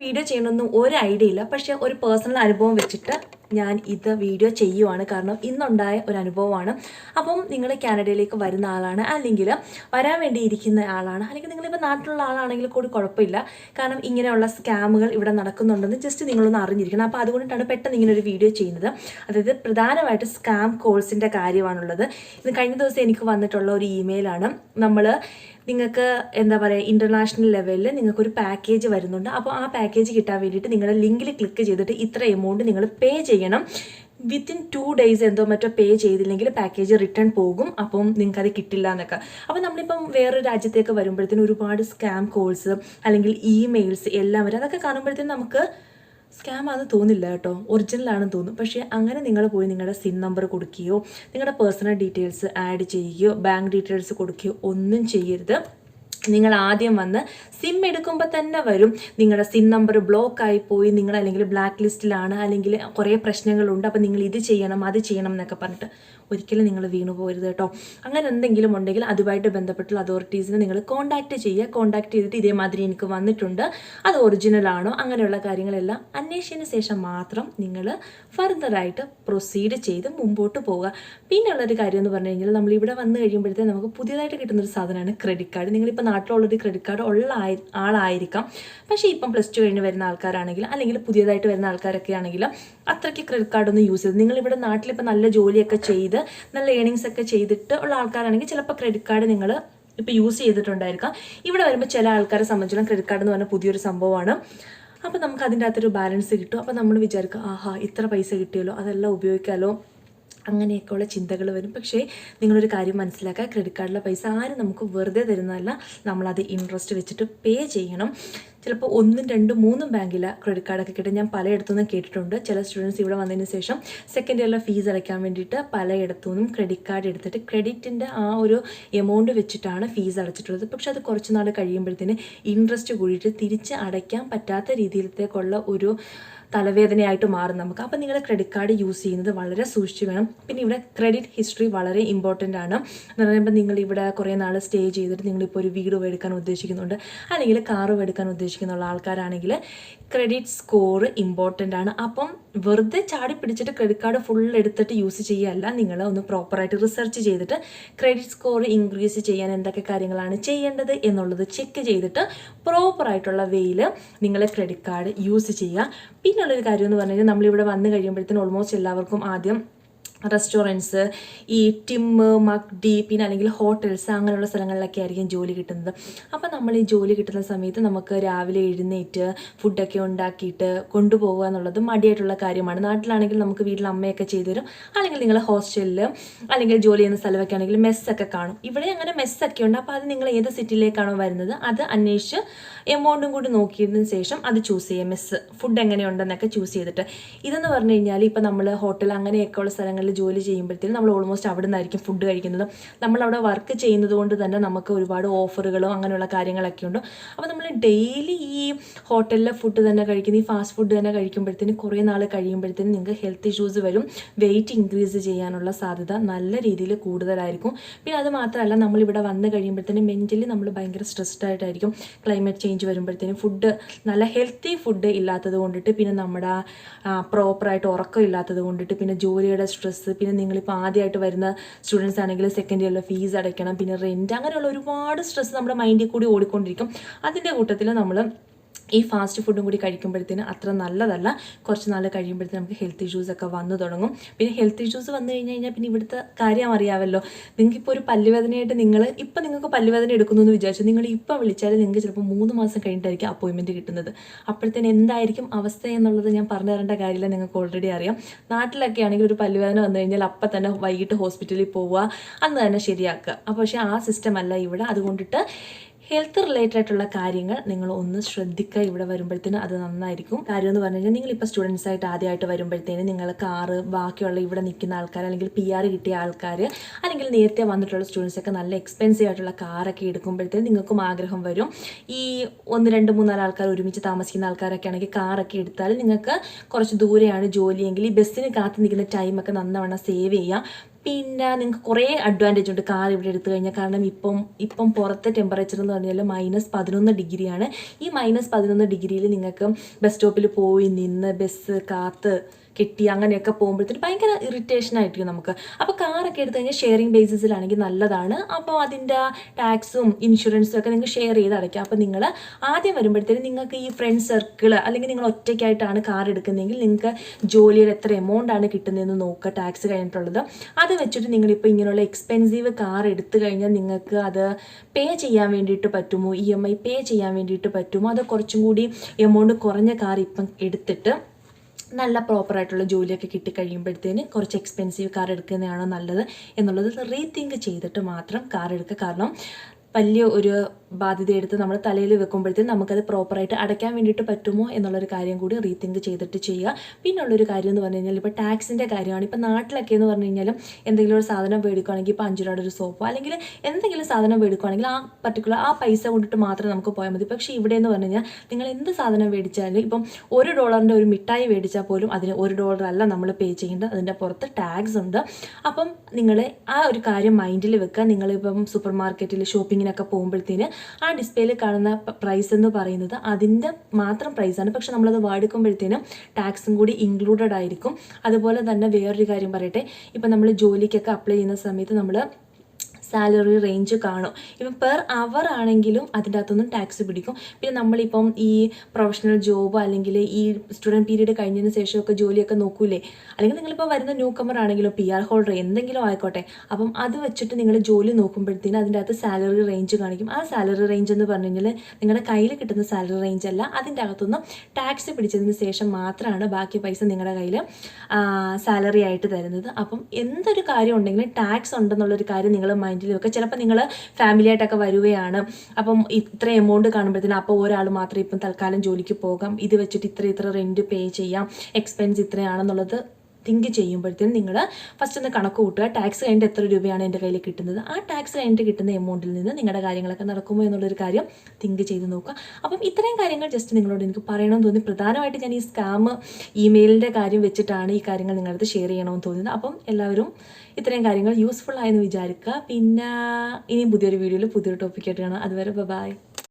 Video ചെയ്യണമെന്നും ഒരു idea ഇല്ല. പക്ഷേ ഒരു പേഴ്സണൽ അനുഭവം വെച്ചിട്ട് ഞാൻ ഇത് വീഡിയോ ചെയ്യുവാണ്. കാരണം ഇന്നുണ്ടായ ഒരു അനുഭവമാണ്. അപ്പം നിങ്ങൾ കാനഡയിലേക്ക് വരുന്ന ആളാണ്. അല്ലെങ്കിൽ വരാൻ വേണ്ടി ഇരിക്കുന്ന ആളാണ്. അല്ലെങ്കിൽ നിങ്ങളിപ്പോൾ നാട്ടിലുള്ള ആളാണെങ്കിൽ കൂടി കുഴപ്പമില്ല. കാരണം ഇങ്ങനെയുള്ള സ്കാമുകൾ ഇവിടെ നടക്കുന്നുണ്ടെന്ന് ജസ്റ്റ് നിങ്ങളൊന്ന് അറിഞ്ഞിരിക്കണം. അപ്പോൾ അതുകൊണ്ടിട്ടാണ് പെട്ടെന്ന് ഇങ്ങനെ ഒരു വീഡിയോ ചെയ്യുന്നത്. അതായത് പ്രധാനമായിട്ട് സ്കാം കോൾസിന്റെ കാര്യമാണുള്ളത്. ഇത് കഴിഞ്ഞ ദിവസം എനിക്ക് വന്നിട്ടുള്ള ഒരു ഇമെയിലാണ് നമ്മൾ നിങ്ങൾക്ക് എന്താ പറയുക ഇന്റർനാഷണൽ ലെവലിൽ നിങ്ങൾക്ക് ഒരു പാക്കേജ് വരുന്നുണ്ട്. അപ്പോൾ ആ പാക്കേജ് കിട്ടാൻ വേണ്ടിയിട്ട് നിങ്ങളുടെ ലിങ്കിൽ ക്ലിക്ക് ചെയ്തിട്ട് ഇത്ര എമൗണ്ട് നിങ്ങൾ പേ ചെയ്യണം. വിത്തിൻ ടു ഡേയ്സ് എന്തോ മറ്റോ പേ ചെയ്തില്ലെങ്കിൽ പാക്കേജ് റിട്ടേൺ പോകും. അപ്പം നിങ്ങൾക്ക് കിട്ടില്ല എന്നൊക്കെ. അപ്പോൾ നമ്മളിപ്പം വേറൊരു രാജ്യത്തേക്ക് വരുമ്പോഴത്തേനും ഒരുപാട് സ്കാം കോൾസ് അല്ലെങ്കിൽ ഇമെയിൽസ് എല്ലാം വരും. അതൊക്കെ കാണുമ്പോഴത്തേനും നമുക്ക് സ്കാം ആണെന്ന് തോന്നില്ല കേട്ടോ. ഒറിജിനൽ ആണെന്ന് തോന്നും. പക്ഷേ അങ്ങനെ നിങ്ങൾ പോയി നിങ്ങളുടെ സിം നമ്പർ കൊടുക്കുകയോ നിങ്ങളുടെ പേഴ്സണൽ ഡീറ്റെയിൽസ് ആഡ് ചെയ്യുകയോ ബാങ്ക് ഡീറ്റെയിൽസ് കൊടുക്കുകയോ ഒന്നും ചെയ്യരുത്. നിങ്ങൾ ആദ്യം വന്ന് സിം എടുക്കുമ്പോൾ തന്നെ വരും. നിങ്ങളുടെ സിം നമ്പർ ബ്ലോക്ക് ആയി പോയി. നിങ്ങൾ അല്ലെങ്കിൽ ബ്ലാക്ക് ലിസ്റ്റിലാണ് അല്ലെങ്കിൽ കുറേ പ്രശ്നങ്ങളുണ്ട്. അപ്പോൾ നിങ്ങൾ ഇത് ചെയ്യണം അത് ചെയ്യണം എന്നൊക്കെ പറഞ്ഞിട്ട് ഒരിക്കലും നിങ്ങൾ വീണു പോകരുത് കേട്ടോ. അങ്ങനെ എന്തെങ്കിലും ഉണ്ടെങ്കിൽ അതുമായിട്ട് ബന്ധപ്പെട്ടുള്ള അതോറിറ്റീസിനെ നിങ്ങൾ കോൺടാക്റ്റ് ചെയ്യുക. കോൺടാക്ട് ചെയ്തിട്ട് ഇതേമാതിരി എനിക്ക് വന്നിട്ടുണ്ട്. അത് ഒറിജിനലാണോ അങ്ങനെയുള്ള കാര്യങ്ങളെല്ലാം അന്വേഷിച്ചതിന് ശേഷം മാത്രം നിങ്ങൾ ഫർദറായിട്ട് പ്രൊസീഡ് ചെയ്ത് മുമ്പോട്ട് പോവുക. പിന്നെയുള്ളൊരു കാര്യം എന്ന് പറഞ്ഞു കഴിഞ്ഞാൽ നമ്മൾ ഇവിടെ വന്നു കഴിയുമ്പോഴത്തേക്ക് നമുക്ക് പുതിയതായിട്ട് കിട്ടുന്നൊരു സാധനമാണ് ക്രെഡിറ്റ് കാർഡ് നിങ്ങളിപ്പോൾ നാട്ടിലുള്ളൊരു ക്രെഡിറ്റ് കാർഡ് ഉള്ള ആളായിരിക്കാം. പക്ഷേ ഇപ്പം പ്ലസ് ടു കഴിഞ്ഞ് വരുന്ന ആൾക്കാരാണെങ്കിൽ അല്ലെങ്കിൽ പുതിയതായിട്ട് വരുന്ന ആൾക്കാരൊക്കെ ആണെങ്കിൽ അത്രയ്ക്ക് ക്രെഡിറ്റ് കാർഡ് ഒന്ന് യൂസ് ചെയ്ത് നിങ്ങളിവിടെ നാട്ടിലിപ്പോൾ നല്ല ജോലിയൊക്കെ ചെയ്ത് നല്ല ഏണിങ്സ് ഒക്കെ ചെയ്തിട്ട് ഉള്ള ആൾക്കാരാണെങ്കിൽ ചിലപ്പോൾ ക്രെഡിറ്റ് കാർഡ് നിങ്ങൾ ഇപ്പോൾ യൂസ് ചെയ്തിട്ടുണ്ടായിരിക്കാം. ഇവിടെ വരുമ്പോൾ ചില ആൾക്കാരെ സംബന്ധിച്ചിടത്തോളം ക്രെഡിറ്റ് കാർഡ് എന്ന് പറഞ്ഞാൽ പുതിയൊരു സംഭവമാണ്. അപ്പോൾ നമുക്ക് അതിന്റെ അകത്തൊരു ബാലൻസ് കിട്ടും. അപ്പോൾ നമ്മൾ വിചാരിക്കുക ആഹാ ഇത്ര പൈസ കിട്ടിയല്ലോ അതെല്ലാം ഉപയോഗിക്കാമല്ലോ അങ്ങനെയൊക്കെയുള്ള ചിന്തകൾ വരും. പക്ഷേ നിങ്ങളൊരു കാര്യം മനസ്സിലാക്കുക. ക്രെഡിറ്റ് കാർഡിലെ പൈസ ആരും നമുക്ക് വെറുതെ തരുന്നതല്ല. നമ്മളത് ഇൻട്രസ്റ്റ് വെച്ചിട്ട് പേ ചെയ്യണം. ചിലപ്പോൾ ഒന്നും രണ്ടും മൂന്നും ബാങ്കിൽ ക്രെഡിറ്റ് കാർഡൊക്കെ കിട്ടും ഞാൻ പലയിടത്തുനിന്നും കേട്ടിട്ടുണ്ട്. ചില സ്റ്റുഡൻസ് ഇവിടെ വന്നതിന് ശേഷം സെക്കൻഡ് ഇയറിലെ ഫീസ് അടയ്ക്കാൻ വേണ്ടിയിട്ട് പലയിടത്തുനിന്നും ക്രെഡിറ്റ് കാർഡ് എടുത്തിട്ട് ക്രെഡിറ്റിന്റെ ആ ഒരു എമൗണ്ട് വെച്ചിട്ടാണ് ഫീസ് അടച്ചിട്ടുള്ളത്. പക്ഷേ അത് കുറച്ച് നാൾ കഴിയുമ്പോഴത്തേന് ഇൻട്രസ്റ്റ് കൂടിയിട്ട് തിരിച്ച് അടയ്ക്കാൻ പറ്റാത്ത രീതിയിലത്തേക്കുള്ള ഒരു തലവേദനയായിട്ട് മാറും നമുക്ക്. അപ്പം നിങ്ങൾ ക്രെഡിറ്റ് കാർഡ് യൂസ് ചെയ്യുന്നത് വളരെ സൂക്ഷിച്ച് വേണം. പിന്നെ ഇവിടെ ക്രെഡിറ്റ് ഹിസ്റ്ററി വളരെ ഇമ്പോർട്ടന്റ് ആണ്. എന്ന് പറയുമ്പോൾ നിങ്ങൾ ഇവിടെ കുറേ നാൾ സ്റ്റേ ചെയ്തിട്ട് നിങ്ങളിപ്പോൾ ഒരു വീട് എടുക്കാൻ ഉദ്ദേശിക്കുന്നുണ്ട്. അല്ലെങ്കിൽ കാറ് എടുക്കാൻ ഉദ്ദേശിക്കുന്ന ആൾക്കാരാണെങ്കിൽ ക്രെഡിറ്റ് സ്കോർ ഇമ്പോർട്ടന്റ് ആണ്. അപ്പം വെറുതെ ചാടി പിടിച്ചിട്ട് ക്രെഡിറ്റ് കാർഡ് ഫുൾ എടുത്തിട്ട് യൂസ് ചെയ്യുകയല്ല നിങ്ങൾ ഒന്ന് പ്രോപ്പറായിട്ട് റിസർച്ച് ചെയ്തിട്ട് ക്രെഡിറ്റ് സ്കോർ ഇൻക്രീസ് ചെയ്യാൻ എന്തൊക്കെ കാര്യങ്ങളാണ് ചെയ്യേണ്ടത് എന്നുള്ളത് ചെക്ക് ചെയ്തിട്ട് പ്രോപ്പറായിട്ടുള്ള വേയിൽ നിങ്ങൾ ക്രെഡിറ്റ് കാർഡ് യൂസ് ചെയ്യുക. പിന്നുള്ളൊരു കാര്യം എന്ന് പറഞ്ഞു കഴിഞ്ഞാൽ നമ്മളിവിടെ വന്നു കഴിയുമ്പോഴത്തേന് ഓൾമോസ്റ്റ് എല്ലാവർക്കും ആദ്യം റെസ്റ്റോറന്റ്സ് ഈ ടിമ്മ് മക്ഡി പിന്നെ അല്ലെങ്കിൽ ഹോട്ടൽസ് അങ്ങനെയുള്ള സ്ഥലങ്ങളിലൊക്കെ ആയിരിക്കും ജോലി കിട്ടുന്നത്. അപ്പോൾ നമ്മൾ ഈ ജോലി കിട്ടുന്ന സമയത്ത് നമുക്ക് രാവിലെ എഴുന്നേറ്റ് ഫുഡൊക്കെ ഉണ്ടാക്കിയിട്ട് കൊണ്ടുപോകുക എന്നുള്ളത് മടിയായിട്ടുള്ള കാര്യമാണ്. നാട്ടിലാണെങ്കിൽ നമുക്ക് വീട്ടിൽ അമ്മയൊക്കെ ചെയ്തു തരും. അല്ലെങ്കിൽ നിങ്ങൾ ഹോസ്റ്റലിൽ അല്ലെങ്കിൽ ജോലി ചെയ്യുന്ന സ്ഥലമൊക്കെ ആണെങ്കിൽ മെസ്സൊക്കെ കാണും. ഇവിടെ അങ്ങനെ മെസ്സൊക്കെ ഉണ്ട്. അപ്പോൾ അത് നിങ്ങൾ ഏത് സിറ്റിയിലേക്കാണോ വരുന്നത് അത് അന്വേഷിച്ച് എമൗണ്ടും കൂടി നോക്കിയതിന് ശേഷം അത് ചൂസ് ചെയ്യാം മെസ്സ് ഫുഡ് എങ്ങനെയുണ്ടെന്നൊക്കെ ചൂസ് ചെയ്തിട്ട്. ഇതെന്ന് പറഞ്ഞു കഴിഞ്ഞാൽ ഇപ്പോൾ നമ്മൾ ഹോട്ടൽ അങ്ങനെയൊക്കെ ഉള്ള സ്ഥലങ്ങളിൽ ജോലി ചെയ്യുമ്പോഴത്തേനും നമ്മൾ ഓൾമോസ്റ്റ് അവിടെ നിന്നായിരിക്കും ഫുഡ് കഴിക്കുന്നത്. നമ്മൾ അവിടെ വർക്ക് ചെയ്യുന്നത് കൊണ്ട് തന്നെ നമുക്ക് ഒരുപാട് ഓഫറുകളും അങ്ങനെയുള്ള കാര്യങ്ങളൊക്കെ ഉണ്ട്. അപ്പോൾ നമ്മൾ ഡെയിലി ഈ ഹോട്ടലിലെ ഫുഡ് തന്നെ കഴിക്കുന്ന ഈ ഫാസ്റ്റ് ഫുഡ് തന്നെ കഴിക്കുമ്പോഴത്തേനും കുറേ നാൾ കഴിയുമ്പോഴത്തേനും നിങ്ങൾക്ക് ഹെൽത്ത് ഇഷ്യൂസ് വരും. വെയിറ്റ് ഇൻക്രീസ് ചെയ്യാനുള്ള സാധ്യത നല്ല രീതിയിൽ കൂടുതലായിരിക്കും. പിന്നെ അത് മാത്രമല്ല നമ്മളിവിടെ വന്ന് കഴിയുമ്പോഴത്തേനും മെന്റലി നമ്മൾ ഭയങ്കര സ്ട്രെസ്ഡ് ആയിട്ടായിരിക്കും. ക്ലൈമറ്റ് ചേഞ്ച് വരുമ്പോഴത്തേനും ഫുഡ് നല്ല ഹെൽത്തി ഫുഡ് ഇല്ലാത്തത് കൊണ്ടിട്ട് പിന്നെ നമ്മുടെ പ്രോപ്പറായിട്ട് ഉറക്കം ഇല്ലാത്തത് കൊണ്ടിട്ട് പിന്നെ ജോലിയുടെ സ്ട്രെസ്സ് പിന്നെ നിങ്ങളിപ്പോൾ ആദ്യമായിട്ട് വരുന്ന സ്റ്റുഡൻസ് ആണെങ്കിൽ സെക്കൻഡ് ഇയറിൽ ഫീസ് അടയ്ക്കണം പിന്നെ റെന്റ് അങ്ങനെയുള്ള ഒരുപാട് സ്ട്രെസ്സ് നമ്മുടെ മൈൻഡിൽ കൂടി ഓടിക്കൊണ്ടിരിക്കും. അതിന്റെ കൂട്ടത്തിൽ നമ്മൾ ഈ ഫാസ്റ്റ് ഫുഡും കൂടി കഴിക്കുമ്പോഴത്തേന് അത്ര നല്ലതല്ല. കുറച്ച് നാൾ കഴിയുമ്പോഴത്തേന് നമുക്ക് ഹെൽത്ത് ഇഷ്യൂസ് ഒക്കെ വന്നു തുടങ്ങും. പിന്നെ ഹെൽത്ത് ഇഷ്യൂസ് വന്നു കഴിഞ്ഞ് കഴിഞ്ഞാൽ പിന്നെ ഇവിടുത്തെ കാര്യം അറിയാമല്ലോ നിങ്ങൾക്ക് ഇപ്പോൾ ഒരു പല്ലുവേദനയായിട്ട് നിങ്ങൾ ഇപ്പം നിങ്ങൾക്ക് പല്ലുവേദന എടുക്കുന്നു എന്ന് വിചാരിച്ചു നിങ്ങൾ ഇപ്പം വിളിച്ചാൽ നിങ്ങൾക്ക് ചിലപ്പോൾ മൂന്ന് മാസം കഴിഞ്ഞിട്ടായിരിക്കും അപ്പോയിൻമെന്റ് കിട്ടുന്നത്. അപ്പോഴത്തേന് എന്തായിരിക്കും അവസ്ഥ എന്നുള്ളത് ഞാൻ പറഞ്ഞു തരേണ്ട കാര്യമില്ല നിങ്ങൾക്ക് ഓൾറെഡി അറിയാം. നാട്ടിലൊക്കെ ആണെങ്കിൽ ഒരു പല്ലുവേദന വന്നു കഴിഞ്ഞാൽ അപ്പം തന്നെ വൈകിട്ട് ഹോസ്പിറ്റലിൽ പോവുക അന്ന് തന്നെ ശരിയാക്കുക. അപ്പോൾ പക്ഷേ ആ സിസ്റ്റം അല്ല ഇവിടെ. അതുകൊണ്ടിട്ട് ഹെൽത്ത് റിലേറ്റഡ് ആയിട്ടുള്ള കാര്യങ്ങൾ നിങ്ങൾ ഒന്ന് ശ്രദ്ധിക്കുക. ഇവിടെ വരുമ്പോഴത്തേനും അത് നന്നായിരിക്കും. കാര്യം എന്ന് പറഞ്ഞു കഴിഞ്ഞാൽ നിങ്ങളിപ്പോൾ സ്റ്റുഡൻസ് ആയിട്ട് ആദ്യമായിട്ട് വരുമ്പോഴത്തേനും നിങ്ങൾ കാറ് ബാക്കിയുള്ള ഇവിടെ നിൽക്കുന്ന ആൾക്കാർ അല്ലെങ്കിൽ പി ആർ കിട്ടിയ ആൾക്കാർ അല്ലെങ്കിൽ നേരത്തെ വന്നിട്ടുള്ള സ്റ്റുഡൻസ് ഒക്കെ നല്ല എക്സ്പെൻസീവ് ആയിട്ടുള്ള കാറൊക്കെ എടുക്കുമ്പോഴത്തേനും നിങ്ങൾക്കും ആഗ്രഹം വരും. ഈ ഒന്ന് രണ്ട് മൂന്നാൽ ആൾക്കാർ ഒരുമിച്ച് താമസിക്കുന്ന ആൾക്കാരൊക്കെ ആണെങ്കിൽ കാറൊക്കെ എടുത്താൽ നിങ്ങൾക്ക് കുറച്ച് ദൂരെയാണ് ജോലിയെങ്കിൽ ഈ ബസ്സിന് കാത്തു നിൽക്കുന്ന ടൈമൊക്കെ നന്നവണ്ണം സേവ് ചെയ്യാം. പിന്നെ നിങ്ങൾക്ക് കുറേ അഡ്വാന്റേജ് ഉണ്ട് കാർ ഇവിടെ എടുത്തു കഴിഞ്ഞാൽ കാരണം ഇപ്പം ഇപ്പം പുറത്തെ ടെമ്പറേച്ചർ എന്ന് പറഞ്ഞാൽ മൈനസ് പതിനൊന്ന് ഡിഗ്രിയാണ്. ഈ മൈനസ് പതിനൊന്ന് ഡിഗ്രിയിൽ നിങ്ങൾക്ക് ബസ് സ്റ്റോപ്പിൽ പോയി നിന്ന് ബസ് കാത്ത് കെട്ടി അങ്ങനെയൊക്കെ പോകുമ്പോഴത്തേന് ഭയങ്കര ഇറിറ്റേഷൻ ആയിരിക്കും നമുക്ക്. അപ്പോൾ കാറൊക്കെ എടുത്തു കഴിഞ്ഞാൽ ഷെയറിംഗ് ബേസിസിലാണെങ്കിൽ നല്ലതാണ്. അപ്പോൾ അതിന്റെ ടാക്സും ഇൻഷുറൻസും ഒക്കെ നിങ്ങൾക്ക് ഷെയർ ചെയ്ത് അടയ്ക്കാം. അപ്പോൾ നിങ്ങൾ ആദ്യം വരുമ്പോഴത്തേക്ക് നിങ്ങൾക്ക് ഈ ഫ്രണ്ട് സർക്കിൾ അല്ലെങ്കിൽ നിങ്ങൾ ഒറ്റയ്ക്കായിട്ടാണ് കാർ എടുക്കുന്നതെങ്കിൽ നിങ്ങൾക്ക് ജോലിയിൽ എത്ര എമൗണ്ട് ആണ് കിട്ടുന്നതെന്ന് നോക്കുക ടാക്സ് കഴിഞ്ഞിട്ടുള്ളത്. അത് വെച്ചിട്ട് നിങ്ങളിപ്പോൾ ഇങ്ങനെയുള്ള എക്സ്പെൻസീവ് കാർ എടുത്തു കഴിഞ്ഞാൽ നിങ്ങൾക്ക് അത് പേ ചെയ്യാൻ വേണ്ടിയിട്ട് പറ്റുമോ? ഇ എം ഐ പേ ചെയ്യാൻ വേണ്ടിയിട്ട് പറ്റുമോ? അത് കുറച്ചും കൂടി എമൗണ്ട് കുറഞ്ഞ കാർ ഇപ്പം എടുത്തിട്ട് നല്ല പ്രോപ്പറായിട്ടുള്ള ജോലിയൊക്കെ കിട്ടിക്കഴിയുമ്പോഴത്തേന് കുറച്ച് എക്സ്പെൻസീവ് കാർ എടുക്കുന്നതാണോ നല്ലത് എന്നുള്ളത് റീതിങ്ക് ചെയ്തിട്ട് മാത്രം കാർ എടുക്കുക. കാരണം വലിയ ഒരു ബാധ്യത എടുത്ത് നമ്മൾ തലയിൽ വെക്കുമ്പോഴത്തേക്കും നമുക്കത് പ്രോപ്പറായിട്ട് അടയ്ക്കാൻ വേണ്ടിയിട്ട് പറ്റുമോ എന്നുള്ളൊരു കാര്യം കൂടി റീത്തിങ്ക് ചെയ്തിട്ട് ചെയ്യുക. പിന്നെ ഉള്ളൊരു കാര്യം എന്ന് പറഞ്ഞു കഴിഞ്ഞാൽ ഇപ്പോൾ ടാക്സിന്റെ കാര്യമാണ്. ഇപ്പോൾ നാട്ടിലൊക്കെ എന്ന് പറഞ്ഞു കഴിഞ്ഞാലും എന്തെങ്കിലും ഒരു സാധനം മേടിക്കുകയാണെങ്കിൽ ഇപ്പോൾ അഞ്ച് രൂപയുടെ ഒരു സോപ്പോ അല്ലെങ്കിൽ എന്തെങ്കിലും സാധനം മേടിക്കുകയാണെങ്കിൽ ആ പർട്ടിക്കുലർ ആ പൈസ കൊണ്ടിട്ട് മാത്രം നമുക്ക് പോയാൽ മതി. പക്ഷേ ഇവിടെ എന്ന് പറഞ്ഞു കഴിഞ്ഞാൽ നിങ്ങൾ എന്ത് സാധനം മേടിച്ചാലും ഇപ്പം ഒരു ഡോളറിന്റെ ഒരു മിഠായി മേടിച്ചാൽ പോലും അതിന് ഒരു ഡോളർ അല്ല നമ്മൾ പേ ചെയ്യേണ്ടത്. അതിന്റെ പുറത്ത് ടാക്സ് ഉണ്ട്. അപ്പം നിങ്ങൾ ആ ഒരു കാര്യം മൈൻഡിൽ വെക്കുക. നിങ്ങളിപ്പം സൂപ്പർ മാർക്കറ്റിൽ ഷോപ്പിങ്ങിനൊക്കെ പോകുമ്പോഴത്തേന് ആ ഡിസ്പ്ലേയിൽ കാണുന്ന പ്രൈസ് എന്ന് പറയുന്നത് അതിന്റെ മാത്രം പ്രൈസാണ് പക്ഷെ നമ്മളത് വാടിക്കുമ്പോഴത്തേനും ടാക്സും കൂടി ഇൻക്ലൂഡഡ് ആയിരിക്കും. അതുപോലെ തന്നെ വേറൊരു കാര്യം പറയട്ടെ. ഇപ്പം നമ്മൾ ജോലിക്കൊക്കെ അപ്ലൈ ചെയ്യുന്ന സമയത്ത് നമ്മൾ സാലറി റേഞ്ച് കാണും. ഇപ്പം പെർ അവർ ആണെങ്കിലും അതിന്റെ അകത്തൊന്നും ടാക്സ് പിടിക്കും. പിന്നെ നമ്മളിപ്പം ഈ പ്രൊഫഷണൽ ജോബ് അല്ലെങ്കിൽ ഈ സ്റ്റുഡന്റ് പീരീഡ് കഴിഞ്ഞതിന് ശേഷമൊക്കെ ജോലിയൊക്കെ നോക്കൂലേ? അല്ലെങ്കിൽ നിങ്ങളിപ്പോൾ വരുന്ന ന്യൂ കമർ ആണെങ്കിലും പി ആർ ഹോൾഡർ എന്തെങ്കിലും ആയിക്കോട്ടെ. അപ്പം അത് വെച്ചിട്ട് നിങ്ങൾ ജോലി നോക്കുമ്പോഴത്തേനും അതിന്റെ അകത്ത് സാലറി റേഞ്ച് കാണിക്കും. ആ സാലറി റേഞ്ച് എന്ന് പറഞ്ഞു കഴിഞ്ഞാൽ നിങ്ങളുടെ കയ്യിൽ കിട്ടുന്ന സാലറി റേഞ്ച് അല്ല അതിന്റെ അകത്തുനിന്ന് ടാക്സ് പിടിച്ചതിന് ശേഷം മാത്രമാണ് ബാക്കി പൈസ നിങ്ങളുടെ കയ്യിൽ സാലറി ആയിട്ട് തരുന്നത്. അപ്പം എന്തൊരു കാര്യം ഉണ്ടെങ്കിലും ടാക്സ് ഉണ്ടെന്നുള്ളൊരു കാര്യം നിങ്ങൾ മൈൻഡിൽ ഒക്കെ ചിലപ്പോൾ നിങ്ങൾ ഫാമിലി ആയിട്ടൊക്കെ വരുവയാണ് അപ്പം ഇത്ര എമൗണ്ട് കാണുമ്പോഴത്തേനും അപ്പോൾ ഒരാൾ മാത്രം ഇപ്പം തൽക്കാലം ജോലിക്ക് പോകാം. ഇത് വെച്ചിട്ട് ഇത്ര ഇത്ര റെന്റ് പേ ചെയ്യാം. എക്സ്പെൻസ് ഇത്രയാണെന്നുള്ളത് തിങ്ക് ചെയ്യുമ്പോഴത്തേനും നിങ്ങൾ ഫസ്റ്റ് ഒന്ന് കണക്ക് കൂട്ടുക. ടാക്സ് കഴിഞ്ഞിട്ട് എത്ര രൂപയാണ് എന്റെ കയ്യിൽ കിട്ടുന്നത്? ആ ടാക്സ് കഴിഞ്ഞിട്ട് കിട്ടുന്ന എമൗണ്ടിൽ നിന്ന് നിങ്ങളുടെ കാര്യങ്ങളൊക്കെ നടക്കുമോ എന്നുള്ളൊരു കാര്യം തിങ്ക് ചെയ്ത് നോക്കുക. അപ്പം ഇത്രയും കാര്യങ്ങൾ ജസ്റ്റ് നിങ്ങളോട് എനിക്ക് പറയണമെന്ന് തോന്നി. പ്രധാനമായിട്ട് ഞാൻ ഈ സ്കാം ഇമെയിലിന്റെ കാര്യം വെച്ചിട്ടാണ് ഈ കാര്യങ്ങൾ നിങ്ങളത് ഷെയർ ചെയ്യണമെന്ന് തോന്നുന്നത്. അപ്പം എല്ലാവരും ഇത്രയും കാര്യങ്ങൾ യൂസ്ഫുൾ ആയെന്ന് വിചാരിക്കുക. പിന്നെ ഇനിയും പുതിയൊരു വീഡിയോയിൽ പുതിയൊരു ടോപ്പിക്കായിട്ട് കാണാം. അതുവരെ ബൈ